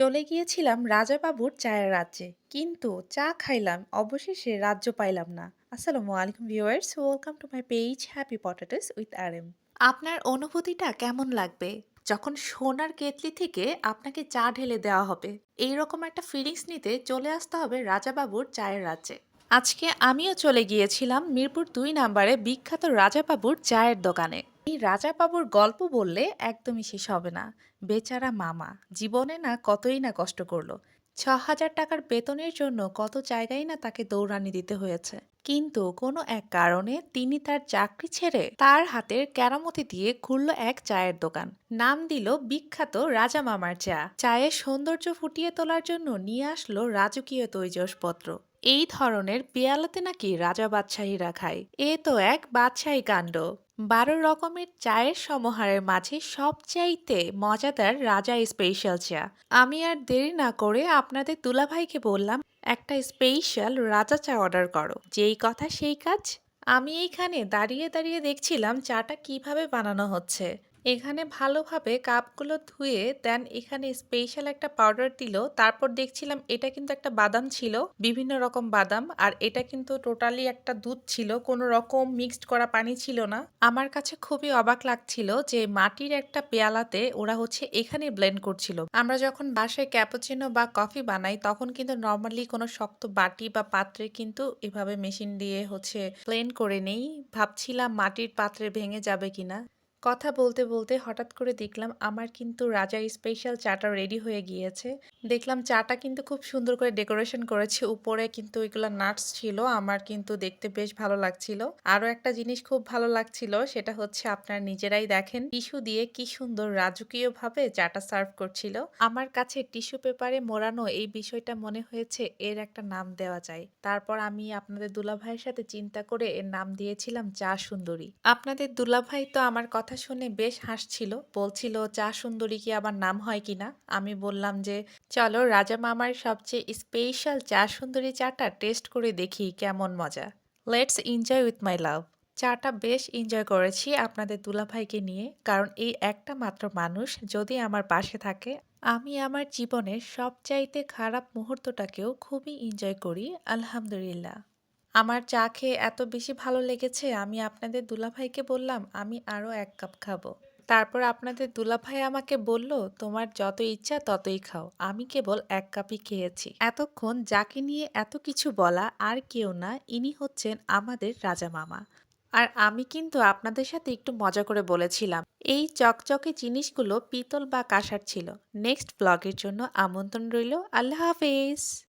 চলে গিয়েছিলাম রাজাবাবুর চায়ের রাজ্যে। কিন্তু চা খাইলাম, অবশেষে রাজ্য পাইলাম না। আসসালামু আলাইকুম viewers, welcome to my page happy potatoes with R M আপনার অনুভূতিটা কেমন লাগবে? যখন সোনার কেতলি থেকে আপনাকে চা ঢেলে দেওয়া হবে এই রকম একটা ফিলিংস নিতে চলে আসতে হবে রাজাবাবুর চায়ের রাজ্যে। আজকে আমিও চলে গিয়েছিলাম মিরপুর দুই নাম্বারে বিখ্যাত রাজাবাবুর চায়ের দোকানে। এই রাজাবাবুর গল্প বললে একদমই শেষ হবে না। বেচারা মামা, জীবনে না কতই না কষ্ট করল। ছ হাজার টাকার বেতনের জন্য কত জায়গায় না তাকে দৌড়ানি দিতে হয়েছে। কিন্তু কোনো এক কারণে তিনি তার চাকরি ছেড়ে তার হাতের কেরামতি দিয়ে খুলল এক চায়ের দোকান। নাম দিল বিখ্যাত রাজা মামার চা। চায়ের সৌন্দর্য ফুটিয়ে তোলার জন্য নিয়ে আসলো রাজকীয় তৈজসপত্র। এই ধরনের পেয়ালাতে নাকি রাজা বাদশাহীরা খায়। এ তো এক বাদশাহী কাণ্ড। বারো রকমের চায়ের সমাহারের মাঝে সবচাইতে মজাদার রাজা স্পেশাল চা। আমি আর দেরি না করে আপনাদের দুলাভাইকে বললাম, একটা স্পেশাল রাজা চা অর্ডার করো। যেই কথা সেই কাজ। আমি এইখানে দাঁড়িয়ে দাঁড়িয়ে দেখছিলাম চাটা কীভাবে বানানো হচ্ছে। এখানে ভালোভাবে কাপগুলো ধুয়ে দেন এখানে স্পেশাল একটা পাউডার দিল। তারপর দেখছিলাম এটা কিন্তু একটা বাদাম ছিল, বিভিন্ন রকম বাদাম, আর এটা কিন্তু টোটালি একটা দুধ ছিল, কোনো রকম মিক্সড করা পানি ছিল না। আমার কাছে খুবই অবাক লাগছিল যে মাটির একটা পেয়ালাতে ওরা হচ্ছে এখানে ব্লেন্ড করছিল। আমরা যখন বাসায় ক্যাপুচিনো বা কফি বানাই, তখন কিন্তু নর্মালি কোনো শক্ত বাটি বা পাত্রে কিন্তু এভাবে মেশিন দিয়ে হচ্ছে ব্লেন্ড করে নেই। ভাবছিলাম মাটির পাত্রে ভেঙে যাবে কিনা। কথা বলতে বলতে হঠাৎ করে দেখলাম আমার কিন্তু রাজার স্পেশাল চাটা রেডি হয়ে গিয়েছে। দেখলাম চাটা কিন্তু খুব সুন্দর করে ডেকোরেশন করেছে। উপরে কিন্তু ওইগুলো নাটস ছিল। আমার কিন্তু দেখতে বেশ ভালো লাগছিল। আরও একটা জিনিস খুব ভালো লাগছিল সেটা হচ্ছে আপনারা নিজেরাই দেখেন টিস্যু দিয়ে কি সুন্দর রাজকীয়ভাবে চাটা সার্ভ করছিল। আমার কাছে টিস্যু পেপারে মোড়ানো এই বিষয়টা মনে হয়েছে এর একটা নাম দেওয়া যায়। তারপর আমি আপনাদের দুলাভাইয়ের সাথে চিন্তা করে এর নাম দিয়েছিলাম চা সুন্দরী। আপনাদের দুলাভাই তো আমার কথা শুনে বেশ হাসছিল। বলছিল, চা সুন্দরী কি আবার নাম হয় কিনা? আমি বললাম যে, চলো রাজা মামার সবচেয়ে স্পেশাল চা সুন্দরী চাটা টেস্ট করে দেখি, কেমন মজা। Let's enjoy with my love চাটা বেশ এনজয় করেছি আপনাদের দুলাভাইকে নিয়ে, কারণ এই একটা মাত্র মানুষ যদি আমার পাশে থাকে, আমি আমার জীবনের সবচাইতে খারাপ মুহূর্তটাকেও খুবই এনজয় করি, আলহামদুলিল্লাহ। আমার চা খেয়ে এত বেশি ভালো লেগেছে, আমি আপনাদের দুলাভাইকে বললাম, আমি আরও এক কাপ খাব। তারপর আপনাদের দুলাভাই আমাকে বলল, তোমার যত ইচ্ছা ততই খাও। আমি কেবল এক কাপই খেয়েছি। এতক্ষণ যাকে নিয়ে এত কিছু বলা আর কেউ না, ইনি হচ্ছেন আমাদের রাজা মামা। আর আমি কিন্তু আপনাদের সাথে একটু মজা করে বলেছিলাম। এই চকচকে জিনিসগুলো পিতল বা কাঁসার ছিল। নেক্সট ব্লগের জন্য আমন্ত্রণ রইল। আল্লাহ হাফেজ!